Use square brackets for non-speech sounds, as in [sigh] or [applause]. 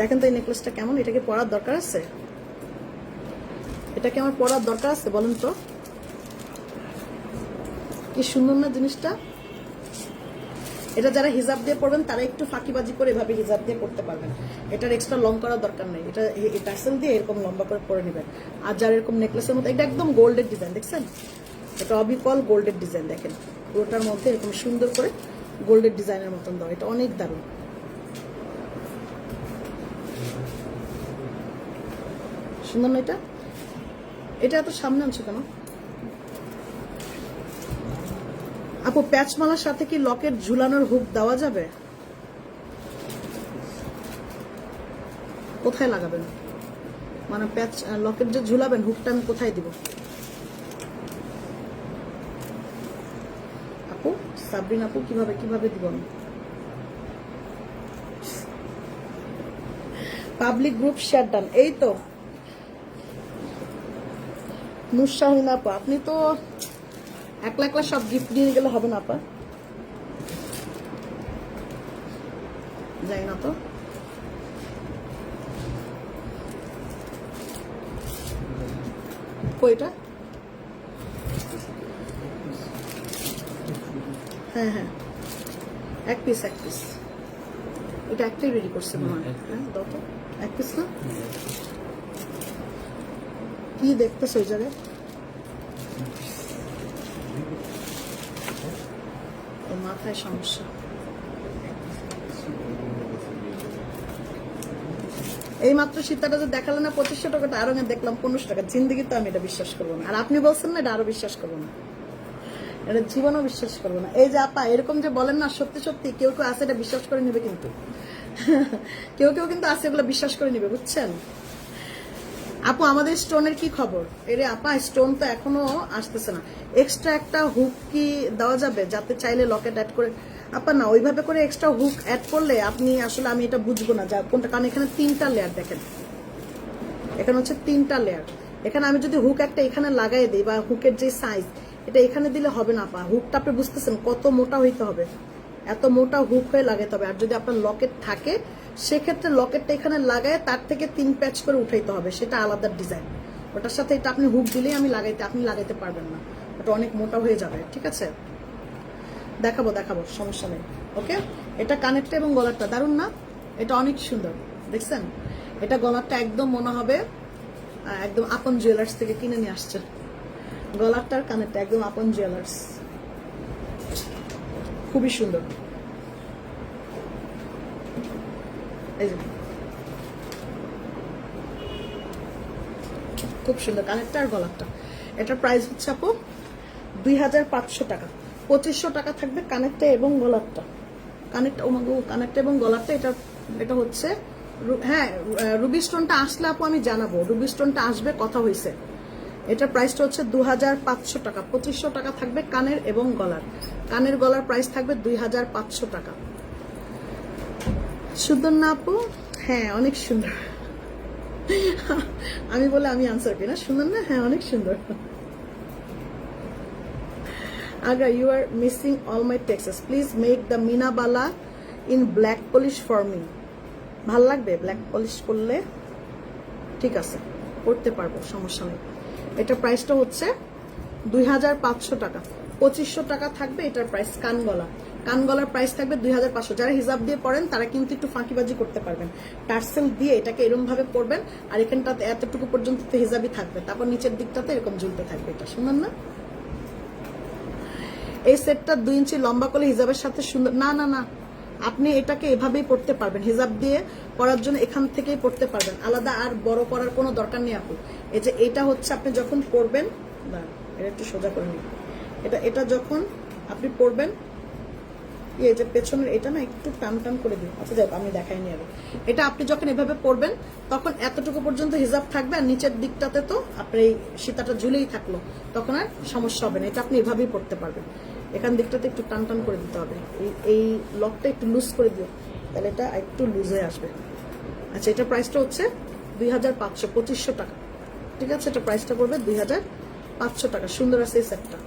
দেখেন তো এই নেকলেসটা কেমন? এটাকে পরার দরকার আছে? এটা কি আমার পরার দরকার আছে বলেন তো? কি সুন্দর না জিনিসটা? এটা যারা হিজাব দিয়ে পড়বেন তারা একটু ফাঁকিবাজি করে এভাবে হিজাব দিয়ে পড়তে পারবেন। এটার এক্সট্রা লং করার দরকার নেই। এটা টার্সেল দিয়ে এরকম লম্বা করে পরে নেবেন। আর যারা এরকম নেকলেসের মতো এটা একদম গোল্ডের ডিজাইন দেখছেন? এটা অবিকল গোল্ডের ডিজাইন দেখেন। পুরোটার মধ্যে এরকম সুন্দর করে গোল্ডের ডিজাইনের মতন দাও এটা অনেক দারুণ। সুন্দর না এটা? এটা এত সামনে আনছো কেন? আপু প্যাচমালার সাথে কি লকেট ঝুলানোর হুক দেওয়া যাবে? কোথায় লাগাবেন? মানে প্যাচ লকেট যে ঝুলাবেন হুকটা আমি কোথায় দিব? আপু, সাবরিন আপু, কীভাবে কীভাবে দিব আমি? পাবলিক গ্রুপ শেয়ার ডান এই তো। নুসাহিন আপু আপনি তো একলা একলা সব গিফট নিয়ে গেলে হবে না আপা যাই না তো। কইটা হ্যাঁ হ্যাঁ। এক পিস এক পিস এটা একটাই রেডি করছে মনে হয়। হ্যাঁ দাও তো। এক পিস না? কি দেখতেছো ওই জায়গায়? মাথায় সমস্যা। এই মাত্র সীতাটা যে দেখালে না পঁচিশশো টাকাটা আরও দেখলাম পনেরোশো টাকা। জিন্দিগি তো আমি এটা বিশ্বাস করব না। আর আপনি বলছেন না এটা আরও বিশ্বাস করব না। এটা জীবনও বিশ্বাস করব না। এই যে আপা, এরকম যে বলেন না, সত্যি সত্যি, কেউ কেউ আছে এটা বিশ্বাস করে নিবে কিন্তু। [laughs] কেউ কেউ কিন্তু আছে এগুলো বিশ্বাস করে নিবে, বুঝছেন? আপু, আমাদের স্টোনের কি খবর? এরে আপা, স্টোন তো এখনও আসতেছে না। এক্সট্রা একটা হুক কি দেওয়া যাবে? যাতে চাইলে লকেট অ্যাড করে আপা, না, ওইভাবে করে এক্সট্রা হুক অ্যাড করলে আপনি আসলে আমি এটা বুঝব না, যা কোনটা কারণ এখানে তিনটা লেয়ার দেখেন। এখানে হচ্ছে তিনটা লেয়ার এখানে আমি যদি হুক একটা এখানে লাগাই দিই বা হুকের যে সাইজ এটা এখানে দিলে হবে না পা হুকটা আপনি বুঝতেছেন কত মোটা হইতে হবে। এত মোটা হুক হয়ে লাগাইতে হবে। আর যদি আপনার লকেট থাকে, সেক্ষেত্রে লকেটটা এখানে লাগায় তার থেকে তিন প্যাচ করে উঠাইতে হবে। সেটা আলাদা ডিজাইন ওটার সাথে এটা আপনি হুক দিলেই আমি লাগাইতে, আপনি লাগাইতে পারবেন না। ওটা অনেক মোটা হয়ে যাবে, ঠিক আছে? দেখাবো দেখাবো, সমস্যা নেই। ওকে? এটা কানেরটা এবং গলারটা দারুণ না? এটা অনেক সুন্দর, দেখছেন? এটা গলারটা একদম মনে হবে একদম আপন জুয়েলার্স থেকে কিনে নিয়ে আসছে। গলারটার কানেরটা একদম আপন জুয়েলার্স খুবই সুন্দর। খুব সুন্দর কানেরটা আর গলারটা। এটার প্রাইস হচ্ছে আপু দুই হাজার পাঁচশো টাকা। পঁচিশশো টাকা থাকবে কানেরটা এবং গলারটা। কানেরটা, ও কানেরটা এবং গলারটা, এটা এটা হচ্ছে হ্যাঁ রুবি স্টোনটা আসলে আপু আমি জানাব। রুবি স্টোনটা আসবে, কথা হয়েছে এটার প্রাইসটা হচ্ছে দু হাজার পাঁচশো টাকা। পঁচিশশো টাকা থাকবে কানের এবং গলার। কানের গলার প্রাইস থাকবে দুই হাজার পাঁচশো টাকা। সুন্দর না আপু? হ্যাঁ অনেক সুন্দর। আমি বলে আমি আনসার করি না। সুন্দর না? হ্যাঁ অনেক সুন্দর। Agra, you are missing all my texts. Please make the Minabala in black polish for me. ভালো লাগবে? ব্ল্যাক পলিশ করলে? ঠিক আছে করতে পারব সমস্যা নেই। এটা প্রাইসটা হচ্ছে দুই হাজার পাঁচশো টাকা। পঁচিশশো টাকা থাকবে এটার প্রাইস কানগলা কানগলার প্রাইস থাকবে দুই হাজার পাঁচশো। যারা হিসাব দিয়ে পড়েন, তারা কিন্তু একটু ফাঁকিবাজি করতে পারবেন। টার্সেল দিয়ে এটাকে এরকম ভাবে পড়বেন, আর এখানটাতে এতটুকু পর্যন্ত তো হিসাবই থাকবে। তারপর নিচের দিকটাতে এরকম ঝুলতে থাকবে এটা। সুন্দর না। এই সেটটা দুই ইঞ্চি লম্বা করলে হিজাবের সাথে সুন্দর না না না। আপনি এটাকে এভাবেই পড়তে পারবেন, হিজাব দিয়ে পড়ার জন্য এখান থেকেই পড়তে পারবেন। আলাদা আর বড় করার কোনো দরকার নেই আপু। এই যে এটা হচ্ছে আপনি যখন পড়বেন এটা একটু সোজা করে নিন এটা এটা যখন আপনি পড়বেন, এই যে পেছনের এটা না একটু টান টান করে দিন। আচ্ছা যাক আমি দেখাই নি আগে। এটা আপনি যখন এভাবে পড়বেন, তখন এতটুকু পর্যন্ত হিজাব থাকবে আর নিচের দিকটাতে তো আপনার এই সীতাটা ঝুলেই থাকল, তখন আর সমস্যা হবে না। এটা আপনি এভাবেই পড়তে পারবেন। এখান দিকটাতে একটু টান টান করে দিতে হবে। এই এই লকটা একটু লুজ করে দিও, তাহলে এটা একটু লুজ হয়ে আসবে। আচ্ছা এটা প্রাইসটা হচ্ছে দুই হাজার পাঁচশো পঁচিশশো টাকা। ঠিক আছে, এটা প্রাইসটা পড়বে দুই হাজার পাঁচশো টাকা। সুন্দর আছে এই সেটটা